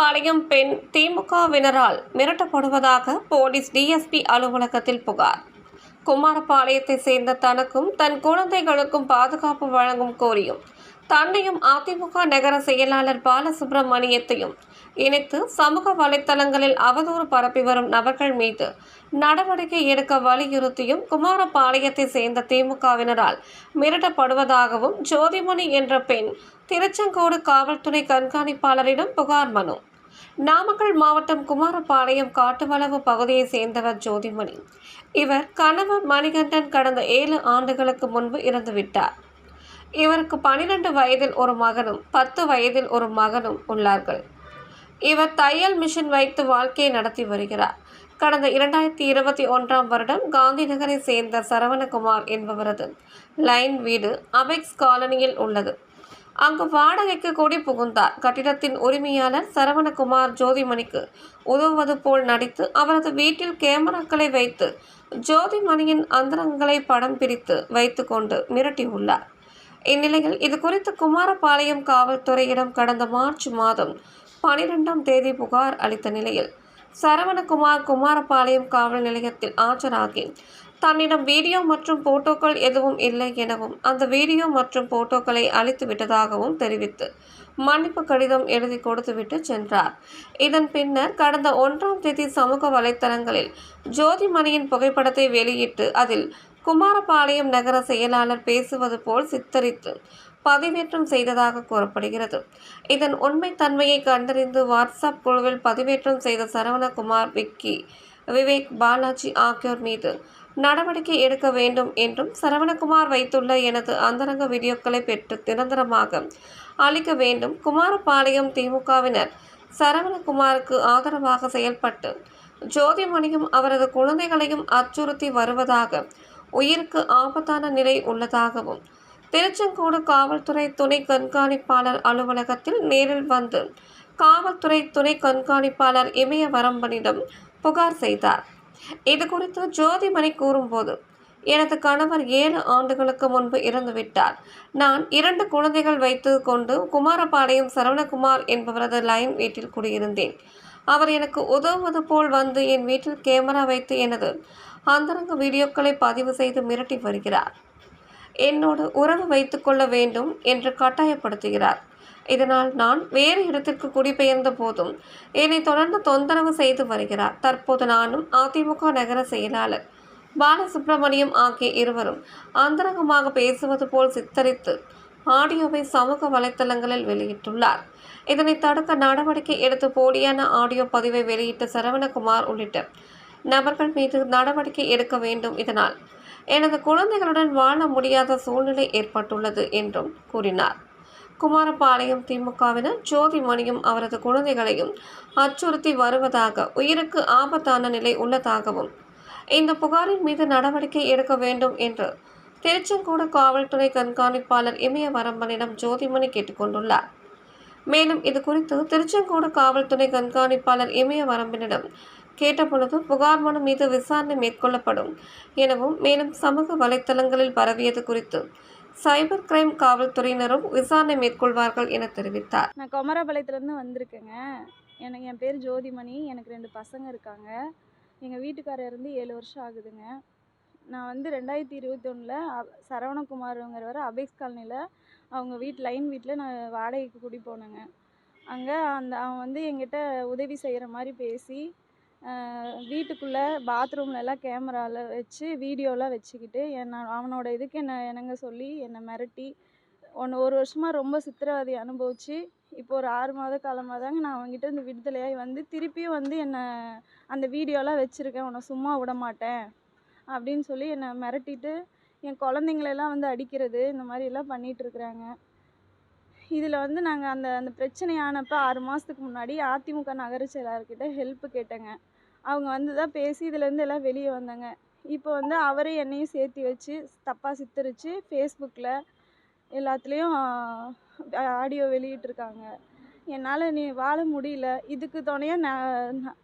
குமாரபாளையம் பெண் திமுகவினரால் மிரட்டப்படுவதாக police DSP அலுவலகத்தில் புகார். குமாரபாளையத்தை சேர்ந்த தனக்கும் தன் குழந்தைகளுக்கும் பாதுகாப்பு வழங்கும் கோரியும் தன்னையும் அதிமுக நகர செயலாளர் பாலசுப்ரமணியத்தையும் இணைத்து சமூக வலைத்தளங்களில் அவதூறு பரப்பி வரும் நபர்கள் மீது நடவடிக்கை எடுக்க வலியுறுத்தியும் குமாரபாளையத்தை சேர்ந்த திமுகவினரால் மிரட்டப்படுவதாகவும் ஜோதிமணி என்ற பெண் திருச்செங்கோடு காவல்துறை கண்காணிப்பாளரிடம் புகார் மனு. நாமக்கல் மாவட்டம் குமாரபாளையம் காட்டுவளவு பகுதியைச் சேர்ந்தவர் ஜோதிமணி. இவர் கணவர் மணிகண்டன் கடந்த ஏழு ஆண்டுகளுக்கு முன்பு இறந்துவிட்டார். இவருக்கு பனிரெண்டு வயதில் ஒரு மகனும் பத்து வயதில் ஒரு மகனும் உள்ளார்கள். இவர் தையல் மிஷின் வைத்து வாழ்க்கையை நடத்தி வருகிறார். கடந்த இரண்டாயிரத்தி இருபத்தி ஒன்றாம் வருடம் காந்தி நகரை சேர்ந்த சரவணகுமார் என்பவரது லைன் வீடு அபெக்ஸ் காலனியில் உள்ளது. அங்கு வாடகைக்கு கூடி புகுந்தார். கட்டிடத்தின் உரிமையாளர் சரவணகுமார் ஜோதிமணிக்கு உதவுவது போல் நடித்து அவரது வீட்டில் கேமராக்களை வைத்து ஜோதிமணியின் அந்தரங்களை படம் பிடித்து வைத்துக்கொண்டு மிரட்டியுள்ளார். இந்நிலையில் இது குறித்து குமாரபாளையம் காவல்துறையிடம் கடந்த மார்ச் மாதம் பனிரெண்டாம் தேதி புகார் அளித்த நிலையில் சரவணகுமார் குமாரபாளையம் காவல் நிலையத்தில் ஆஜராகி தன்னிடம் வீடியோ மற்றும் போட்டோக்கள் எதுவும் இல்லை எனவும் அந்த வீடியோ மற்றும் போட்டோக்களை அழித்து விட்டதாகவும் தெரிவித்து மன்னிப்பு கடிதம் எழுதி கொடுத்துவிட்டு சென்றார். இதன் பின்னர் கடந்த ஒன்றாம் தேதி சமூக வலைத்தளங்களில் ஜோதிமணியின் புகைப்படத்தை வெளியிட்டு அதில் குமாரபாளையம் நகர செயலாளர் பேசுவது போல் சித்தரித்து பதிவேற்றம் செய்ததாக கூறப்படுகிறது. இதன் உண்மைத்தன்மையை கண்டறிந்து வாட்ஸ்அப் குழுவில் பதிவேற்றம் செய்த சரவணகுமார் விக்கி விவேக் பாலாஜி ஆகியோர் மீது நடவடிக்கை எடுக்க வேண்டும் என்றும் சரவணகுமார் வைத்துள்ள எனது அந்தரங்க வீடியோக்களை பெற்று நிரந்தரமாக அளிக்க வேண்டும். குமாரபாளையம் திமுகவினர் சரவணகுமாருக்கு ஆதரவாக செயல்பட்டு ஜோதிமணியும் அவரது குழந்தைகளையும் அச்சுறுத்தி வருவதாக உயிருக்கு ஆபத்தான நிலை உள்ளதாகவும் திருச்செங்கோடு காவல்துறை துணை கண்காணிப்பாளர் அலுவலகத்தில் நேரில் வந்து காவல்துறை துணை கண்காணிப்பாளர் இமயவரம்பனிடம் புகார் செய்தார். இது குறித்து ஜோதிமணி கூறும்போது எனது கணவர் ஏழு ஆண்டுகளுக்கு முன்பு இறந்துவிட்டார். நான் இரண்டு குழந்தைகள் வைத்து கொண்டு குமாரபாளையம் சரவணகுமார் என்பவரது லைன் வீட்டில் குடியிருந்தேன். அவர் எனக்கு உதவுவது போல் வந்து என் வீட்டில் கேமரா வைத்து எனது அந்தரங்க வீடியோக்களை பதிவு செய்து மிரட்டி வருகிறார். என்னோடு உறவு வைத்துக்கொள்ள வேண்டும் என்று கட்டாயப்படுத்துகிறார். இதனால் நான் வேறு இடத்திற்கு குடிபெயர்ந்த போதும் என்னை தொடர்ந்து தொந்தரவு செய்து வருகிறார். தற்போது நானும் அதிமுக நகர செயலாளர் பாலசுப்ரமணியம் ஆகிய இருவரும் அந்தரங்கமாக பேசுவது போல் சித்தரித்து ஆடியோவை சமூக வலைத்தளங்களில் வெளியிட்டுள்ளார். இதனை தடுக்க நடவடிக்கை எடுத்து போலியான ஆடியோ பதிவை வெளியிட்ட சரவணகுமார் உள்ளிட்ட நபர்கள் மீது நடவடிக்கை எடுக்க வேண்டும். இதனால் எனது குழந்தைகளுடன் வாழ முடியாத சூழ்நிலை ஏற்பட்டுள்ளது என்றும் கூறினார். குமாரபாளையம் திமுகவினர் ஜோதிமணியும் அவரது குழந்தைகளையும் அச்சுறுத்தி வருவதாக உயிருக்கு ஆபத்தான நிலை உள்ளதாகவும் இந்த புகாரின் மீது நடவடிக்கை எடுக்க வேண்டும் என்று திருச்செங்கோடு காவல்துறை கண்காணிப்பாளர் இமயவரம்பனிடம் ஜோதிமணி கேட்டுக்கொண்டுள்ளார். மேலும் இது குறித்து திருச்செங்கோடு காவல்துறை கண்காணிப்பாளர் இமயவரம்பனிடம் கேட்டபொழுது புகார் மனு மீது விசாரணை மேற்கொள்ளப்படும் எனவும் மேலும் சமூக வலைத்தளங்களில் பரவியது குறித்து சைபர் கிரைம் காவல்துறையினரும் விசாரணை மேற்கொள்வார்கள் என தெரிவித்தார். நான் குமரபாளையத்துலேருந்து வந்திருக்கேங்க. எனக்கு என் பேர் ஜோதிமணி. எனக்கு ரெண்டு பசங்க இருக்காங்க. எங்கள் வீட்டுக்காரர் இருந்து ஏழு வருஷம் ஆகுதுங்க. நான் வந்து ரெண்டாயிரத்தி இருபத்தொன்னில் சரவணகுமாருங்கிறவர் அபேஸ் காலனியில் அவங்க வீட்டு லைன் வீட்டில் நான் வாடகைக்கு குடி போனேங்க. அங்கே அந்த அவன் வந்து எங்கிட்ட உதவி செய்கிற மாதிரி பேசி வீட்டுக்குள்ளே பாத்ரூம்லலாம் கேமராவில் வச்சு வீடியோலாம் வச்சுக்கிட்டு என்ன அவனோட இதுக்கு என்ன என்னங்க சொல்லி என்னை மிரட்டி ஒன்று ஒரு வருஷமாக ரொம்ப சித்திரவதை அனுபவிச்சு இப்போ ஒரு ஆறு மாத காலமாக தாங்க நான் அவன்கிட்ட இருந்து விடுதலையாகி வந்து திருப்பியும் வந்து என்னை அந்த வீடியோலாம் வச்சுருக்கேன் உன்னை சும்மா விட மாட்டேன் அப்படின்னு சொல்லி என்னை மிரட்டிட்டு என் குழந்தைங்களெல்லாம் வந்து அடிக்கிறது இந்த மாதிரி எல்லாம் இதில் வந்து நாங்கள் அந்த அந்த பிரச்சனை ஆனப்போ ஆறு மாதத்துக்கு முன்னாடி அதிமுக நகர செயலாளர்கிட்ட ஹெல்ப் கேட்டேங்க. அவங்க வந்து தான் பேசி இதுலேருந்து எல்லாம் வெளியே வந்தாங்க. இப்போ வந்து அவரே என்னையும் சேர்த்து வச்சு தப்பாக சித்தரித்து ஃபேஸ்புக்கில் எல்லாத்துலேயும் ஆடியோ வெளியிட்டிருக்காங்க. என்னால் நீ வாழ முடியல. இதுக்கு துணையாக நான்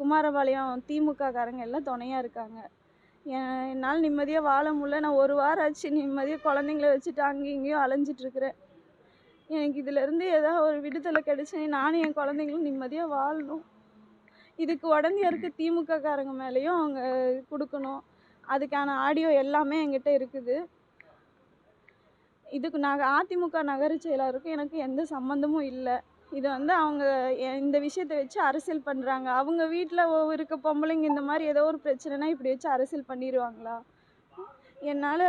குமாரபாளையம் திமுக காரங்க எல்லாம் துணையாக இருக்காங்க. என் என்னால் நிம்மதியாக வாழ முடியல. நான் ஒரு வாரம் ஆச்சு நிம்மதியாக குழந்தைங்கள வச்சுட்டு அங்கேயும் இங்கேயும் அலைஞ்சிட்ருக்கிறேன் எனக்கு இதிலேருந்து ஏதாவது ஒரு விடுதலை கிடைச்சி நானும் என் குழந்தைங்களும் நிம்மதியாக வாழணும். இதுக்கு உடனே இருக்க திமுக காரங்க மேலேயும் அவங்க கொடுக்கணும். அதுக்கான ஆடியோ எல்லாமே என்கிட்ட இருக்குது. இதுக்கு நாங்கள் அதிமுக நகர செயலாளருக்கும் எனக்கு எந்த சம்மந்தமும் இல்லை. இது வந்து அவங்க இந்த விஷயத்தை வச்சு அரசியல் பண்ணுறாங்க அவங்க வீட்டில் இருக்க பொம்பளைங்க இந்த மாதிரி ஏதோ ஒரு பிரச்சனைனா இப்படி வச்சு அரசியல் பண்ணிடுவாங்களா என்னால்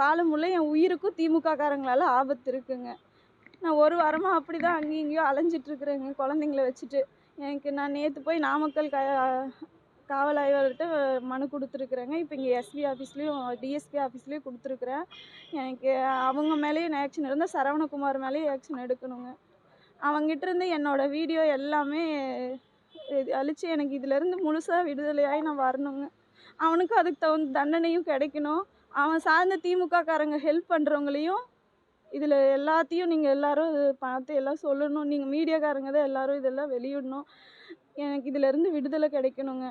வாழ முடியல. என் உயிருக்கும் திமுக காரங்களால் ஆபத்து இருக்குங்க. நான் ஒரு வாரமாக அப்படி தான் அங்கேயும் இங்கேயும் அலைஞ்சிட்ருக்குறேங்க குழந்தைங்கள வச்சுட்டு. எனக்கு நான் நேற்று போய் நாமக்கல் க காவல் ஆய்வாளர்கிட்ட மனு கொடுத்துருக்குறேங்க. இப்போ இங்கே எஸ்பி ஆஃபீஸ்லேயும் டிஎஸ்பி ஆஃபீஸ்லேயும் கொடுத்துருக்குறேன். எனக்கு அவங்க மேலேயும் ஆக்ஷன் இருந்தால் சரவணகுமார் மேலேயும் ஆக்ஷன் எடுக்கணுங்க. அவங்ககிட்ட இருந்து என்னோடய வீடியோ எல்லாமே இது எனக்கு இதிலேருந்து முழுசாக விடுதலையாகி நான் வரணுங்க. அவனுக்கும் அதுக்கு தகுந்த தண்டனையும் கிடைக்கணும். அவன் சார்ந்த திமுக காரங்க ஹெல்ப் பண்ணுறவங்களையும் இதில் எல்லாத்தையும் நீங்கள் எல்லாரும் பார்த்து எல்லாம் சொல்லணும். நீங்கள் மீடியாக்காரங்க தான் எல்லாரும் இதெல்லாம் வெளியிடணும். எனக்கு இதிலேருந்து விடுதலை கிடைக்கணுங்க.